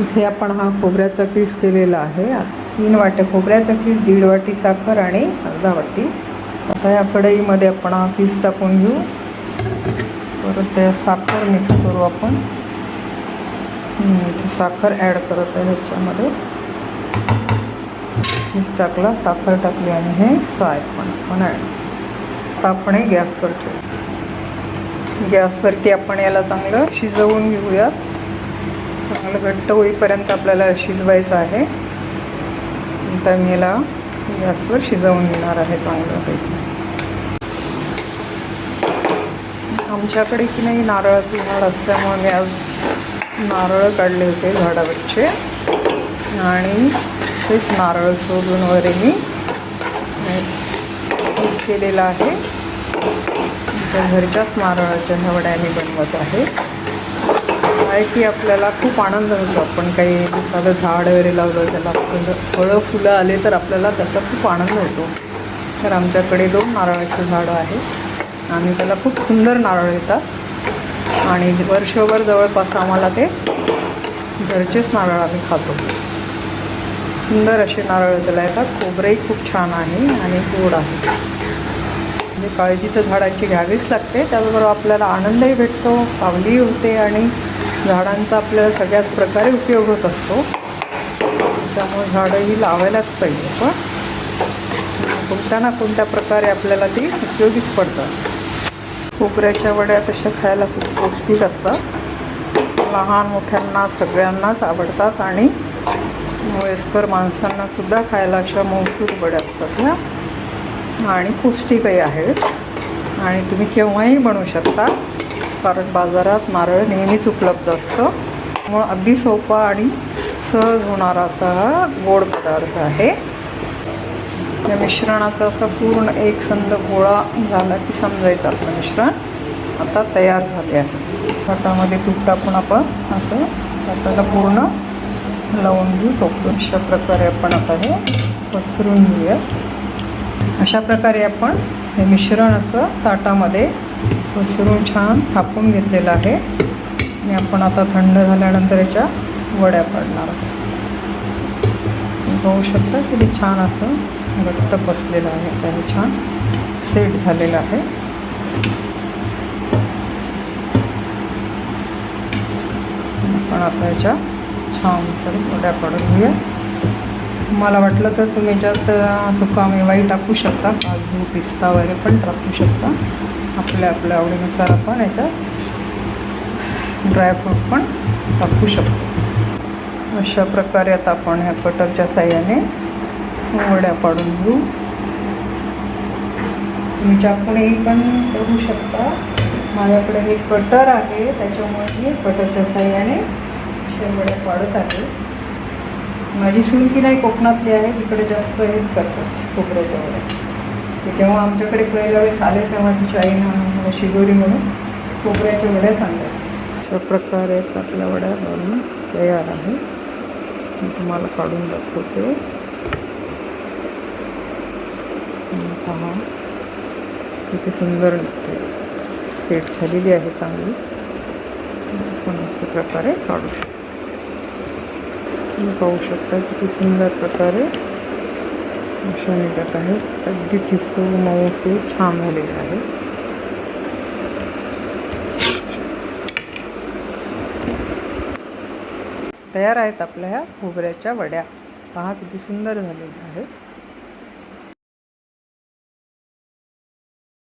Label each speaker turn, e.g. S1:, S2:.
S1: इथे आपण हा खोबऱ्याचा किस केलेला आहे. तीन वाटे खोबऱ्याचा किस दीड वाटी साखर आणि अर्धा वाटी. आता या कढईमध्ये आपण हा पीस टाकून घेऊ. परत त्या साखर मिक्स करू आपण. इथे साखर ॲड करत आहे ह्याच्यामध्ये. पीस टाकला साखर टाकली आणि हे साय पण आपण ॲड आता आपण हे गॅसवर ठेवू. गॅसवरती आपण याला चांगलं शिजवून घेऊयात. चांगलं घट्ट होईपर्यंत आपल्याला शिजवायचं आहे. नंतर मी याला गॅसवर शिजवून घेणार आहे चांगलं आमच्याकडे की नाही नारळाचं झाड असल्यामुळे मी आज नारळ काढले होते झाडावरचे. आणि तेच नारळ सोडून वगैरे मी यूज केलेलं आहे. घरच्याच नारळाच्या ह्या मी बनवत आहे. आहे की आपल्याला खूप आनंद होतो. आपण काही एखादं झाड वगैरे लावलं त्याला फुलं फळं फुलं आले तर आपल्याला त्याचा खूप आनंद होतो. तर आमच्याकडे दोन नारळाचे झाडं आहेत आणि त्याला खूप सुंदर नारळ येतात. आणि वर्षभर जवळपास आम्हाला ते घरचेच नारळ आम्ही खातो. सुंदर असे नारळ त्याला येतात. खोबरंही खूप छान आहे आणि गोड आहे. म्हणजे काळजी तर झाडांची घ्यावीच लागते. त्याचबरोबर आपल्याला आनंदही भेटतो सावलीही होते आणि झाडांचा आपल्याला सगळ्याच प्रकारे उपयोग होत असतो. त्यामुळे झाडं ही लावायलाच पाहिजे पण कोणत्या ना कोणत्या प्रकारे आपल्याला ती उपयोगीच पडतात. खोबऱ्याच्या वड्या तशा खायला खूप पौष्टिक असतात. लहान मोठ्यांना सगळ्यांनाच आवडतात आणि वयस्कर माणसांना सुद्धा खायला अशा मौसूर वड्या असतात ह्या आणि पौष्टिकही आहेत. आणि तुम्ही केव्हाही बनवू शकता. कारण बाजारात नारळ नेहमीच उपलब्ध असतं. मग अगदी सोपा आणि सहज होणारा असा हा गोड पदार्थ आहे. या मिश्रणाचा असा पूर्ण एक संद गोळा झाला की समजायचं आपलं मिश्रण. आता तयार झाले आहे. हातामध्ये तूप टाकून आपण असं ताटाला पूर्ण लावून घेऊ. चोपडून अशा प्रकारे आपण आता हे पसरून घेऊया. अशा प्रकारे आपण हे मिश्रण असं ताटामध्ये पसरून छान थापून घेतलेलं आहे. आणि आपण आता थंड झाल्यानंतर याच्या वड्या पाडणार आहोत. पाहू शकता किती छान असं घट्ट बसलेलं आहे. त्याने छान सेट झालेलं आहे. आपण आता याच्या छान सर वड्या पाडून घेऊया. मला वाटलं तर तुम्ही याच्यात सुकामेवाही टाकू शकता. काजू पिस्ता वगैरे पण टाकू शकता. आपल्या आपल्या आवडीनुसार आपण याच्यात ड्रायफ्रूट पण टाकू शकतो. अशा प्रकारे आता आपण ह्या कटरच्या साह्याने वड्या पाडून घेऊ. तुम्ही चाकूनही पण करू शकता माझ्याकडे हे कटर आहे त्याच्यामुळे मी कटरच्या साह्याने शेवड्या वड्या पाडत आहे. माझी सुनकी नाही कोकणातली आहे तिकडे जास्त हेच करतात खोबऱ्याच्या वड्या. ते जेव्हा आमच्याकडे पहिल्या वेळेस आले तेव्हा तिच्या आईनं मला शिदोरी म्हणून खोबऱ्याच्या वड्या सांगतात अशा प्रकारे आपल्या वड्या बनवून तयार आहे. मी तुम्हाला काढून दाखवते. पहा. किती सुंदर निघते सेट झालेली आहे चांगली. आपण अशा प्रकारे काढू शकतो. तुम्ही पाहू शकता किती सुंदर प्रकारे अशा निघत आहे. अगदी ठिसू मऊसू छान झालेले आहे. तयार आहेत आपल्या ह्या खोबऱ्याच्या वड्या. पहा किती सुंदर झालेल्या आहेत.